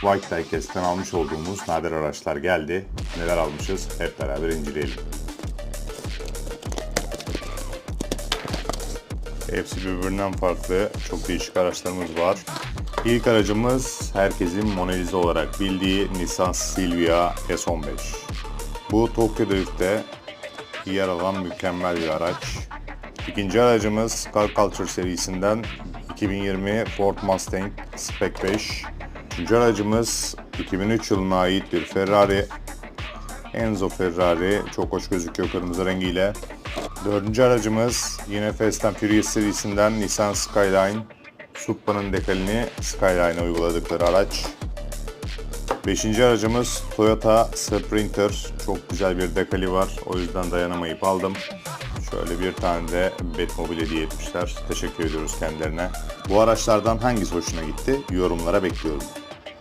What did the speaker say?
White Diecast'ten almış olduğumuz nadir araçlar geldi. Neler almışız hep beraber inceleyelim. Hepsi birbirinden farklı. Çok değişik araçlarımız var. İlk aracımız herkesin Mona Lisa olarak bildiği Nissan Silvia S15. Bu Tokyo Drift'te yer alan mükemmel bir araç. İkinci aracımız Car Culture serisinden 2020 Ford Mustang Spec 5. Üçüncü aracımız 2003 yılına ait bir Ferrari Enzo Ferrari. Çok hoş gözüküyor kırmızı rengiyle. Dördüncü aracımız yine Fast and Furious serisinden Nissan Skyline. Supra'nın dekalini Skyline'a uyguladıkları araç. Beşinci aracımız Toyota Sprinter. Çok güzel bir dekali var. O yüzden dayanamayıp aldım. Şöyle bir tane de Batmobile hediye etmişler. Teşekkür ediyoruz kendilerine. Bu araçlardan hangisi hoşuna gitti? Yorumlara bekliyorum.